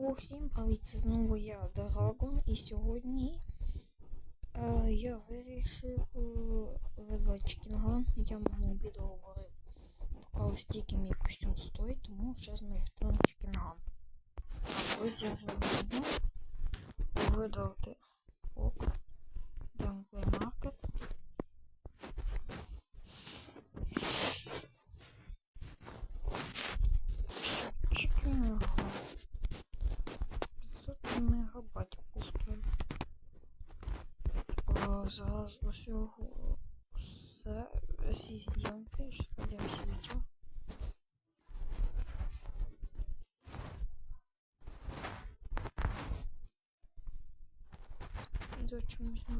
Усім привіт, це знову я Драгон, і сьогодні е, я вирішив е, Кінга. Я мого відео говорив, поки стільки мій костюм стоїть, тому зараз ми Кінга. Ось я вже буду видавати ок. зараз усього все всі зйомки, що подивимося відео. Відео чомусь не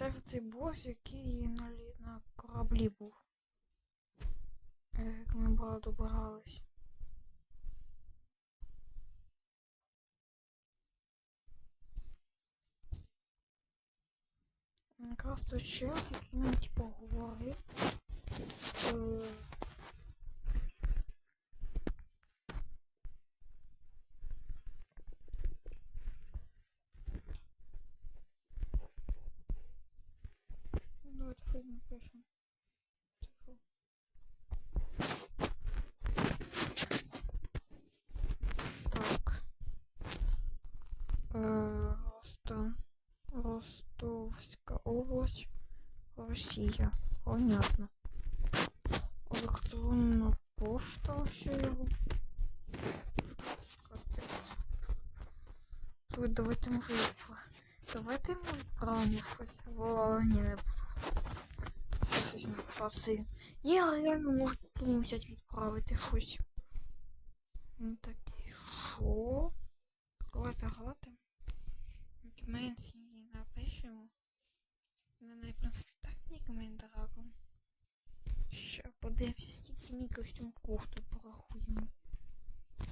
Ж цей бос, який на, на кораблі був. Як ми багато добирались. Якраз той чел, який нам типу Росія. Понятно. Електронна пошта все його. Капець. Давайте може відправ- Давайте ми відправимо щось. Во, ні, не буду. Щось не паси. Ні, але реально можу тому взяти відправити щось. Він такий, що? Давайте грати. Менсі напишемо. Не на так нікому дорогом. Ще подивимося, скільки мій костюм коштує, порахуємо.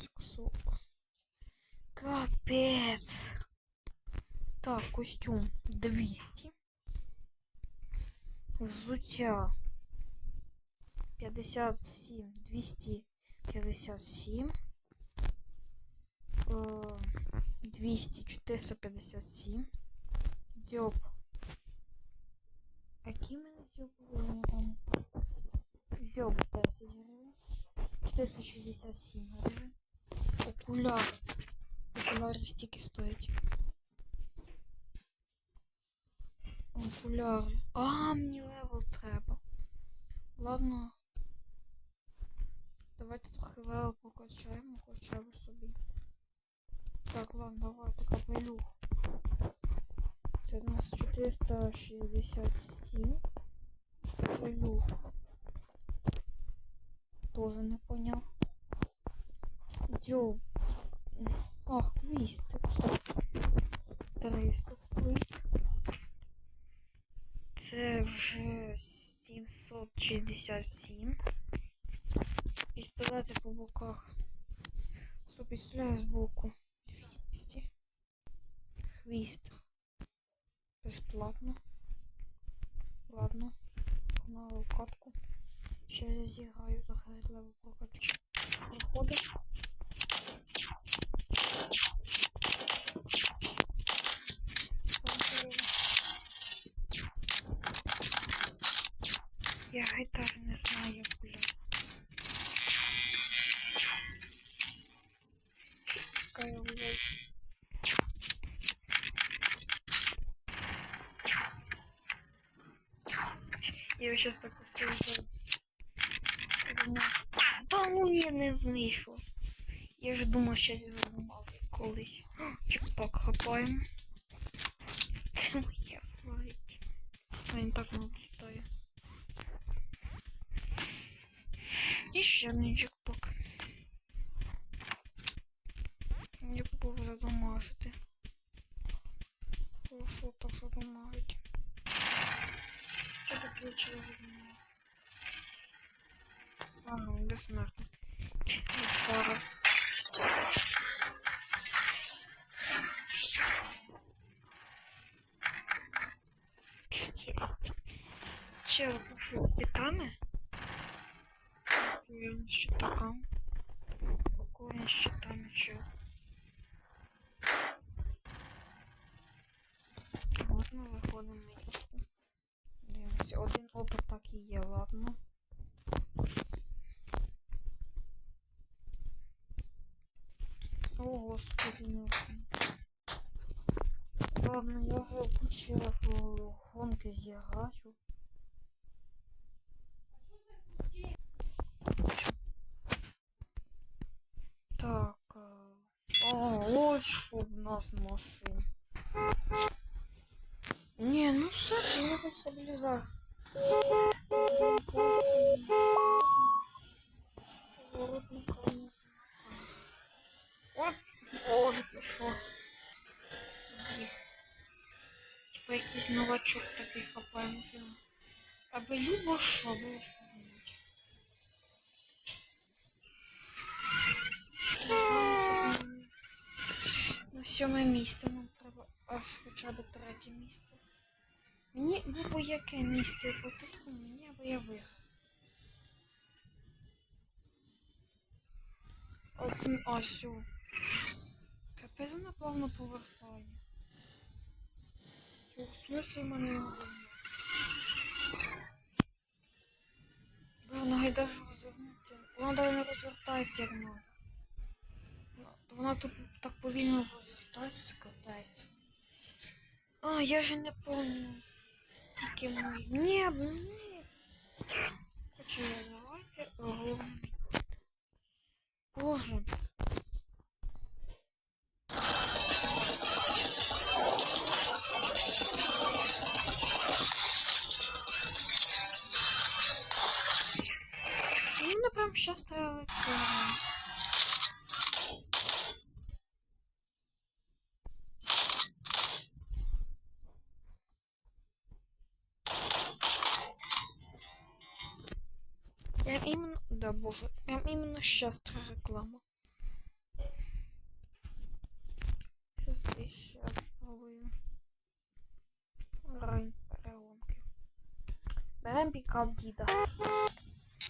Сксо. Капець. Так, костюм 200. Взуття 57, 257. Е, 200, 457. Дзьоб. В мене не пам'ятаю. Дзьоб 10 гривень. 467 гривень. Окуляри. Окуляри стільки стоять. Окуляри. А, мені левел треба. Ладно. Давайте трохи левел покачаємо хоча б собі. Так, ладно, давайте капелюх. Це у нас 467. Капелюх. Тоже не поняв. Дьоб. Ах, хвіст. 300 сплит. Це вже 767. Пістолети по боках. Супістля з боку. 200. Хвіст. Безплатно. Ладно. Погнали в катку. Ще я зіграю леву прокачу. Проходить. Я гітар не знаю, як гуляти. Пускай Я сейчас так устроил. Та ну я не знайшов. Я ж думав, що я задумав колись. Чекпак хапаємо. Це моя флайт. Він так не літає. І ще один джекпак. Я був задомажити. Прошу так задомажити. Так вичерпно? А ну, безсмертно. Пара. Чел, Ладно, я вже включила в гонки зіграю. Так. е, О, ось що в нас машин. Не, ну все, треба стабілізар. Поворотника. От, о, Типа якийсь новачок такий хапає машину. Аби любо що, було. На сьоме місце нам треба аж хоча б третє місце. Мені любо яке місце потрібно, мені аби я виграв. Ось, ну, що? Капець вона плавно повертає. В мене його гайда ж розвернуться. Вона навіть не розвертається як надо. Вона тут так повільно розвертається, капець. А, я же не помню. Стільки мої. Ні, ні. Хочу я давайте головне. Боже. обществовали кило. Я именно... Да, боже. я именно сейчас реклама. Сейчас здесь сейчас попробуем. Район переломки. Берем пикап Дида.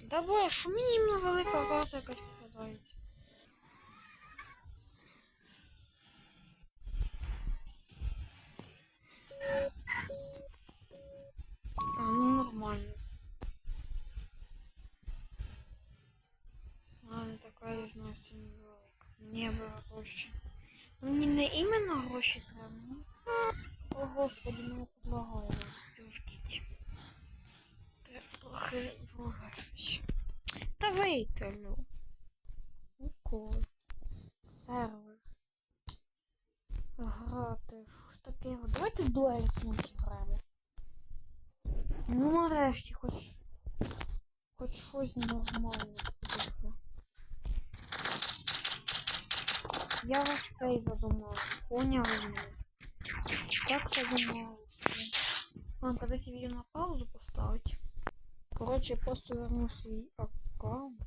Діда. Давай, що мені іменно велика карта якась попадається. А, ну нормально. Ладно, така різниця невелика. Мені би гроші. Ну, мені не іменно гроші треба. Ну. О, господи, мене подлагає. Вугашить. Та вийтелю. Ніколи. Сервер. Грати. Що ж таке? Давайте дуель якусь граємо. Ну нарешті, хоч. Хоч щось нормальне. Я вас цей задумав. Поняли мене? Как задумал? Ладно, подайте видео на паузу поставить. Короче, я просто верну свой аккаунт.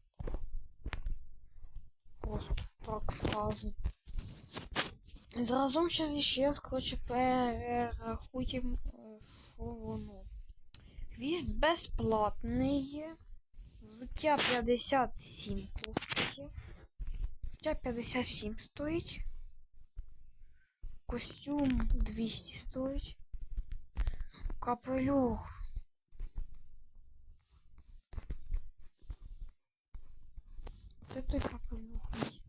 Просто так скажу. Заразом сейчас исчез, короче, перерахуємо, е, що воно. Хвіст безплатний. Взуття 57 коштує. Взуття 57 стоїть. Костюм 200 стоїть. Капелюх. Де той капелюх? мій?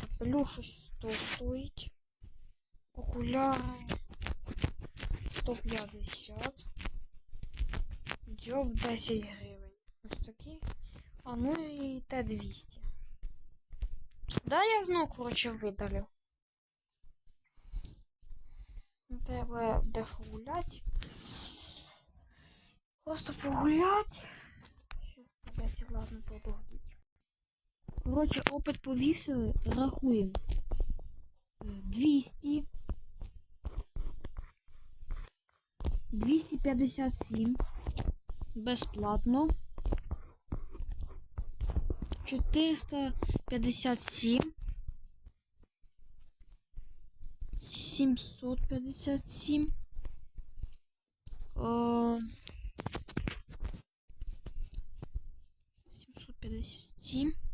Капелюх щось 100 стоїть. Окуляри 150. Дзьоб 10 гривень. Ось такі. А ну і Т200. Да, я знов, коротше, видалив. Ну, Треба дещо гуляти. Просто погулять. Що, опять, ладно, подождіть. Коротше, опит повісили, рахуємо. Е, 200. 257. Безплатно. 457. 757. Е, 757.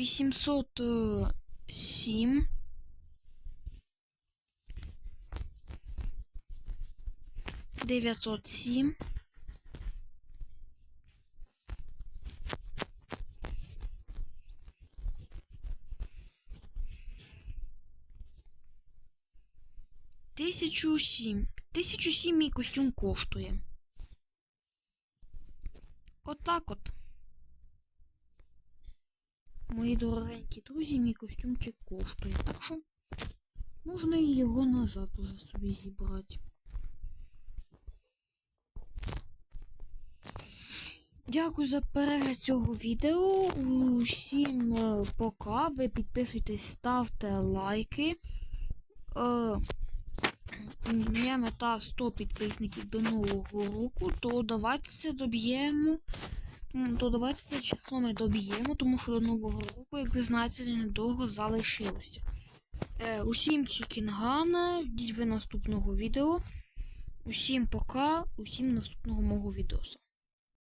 807. Дев'ятсот сім. Тисячу сім. Тисячу сім мій костюм коштує. Отак от. Мої дорогенькі друзі, мій костюмчик коштує. Так що можна і його назад уже собі зібрати. Дякую за перегляд цього відео. Усім е, пока. Ви підписуйтесь, ставте лайки. Е, Моя мета 100 підписників до нового року, то давайте це доб'ємо. То давайте це число ми доб'ємо, тому що до нового року, як ви знаєте, недовго залишилося. Е, усім чікінгана, ждіть ви наступного відео. Усім пока, усім наступного мого відео.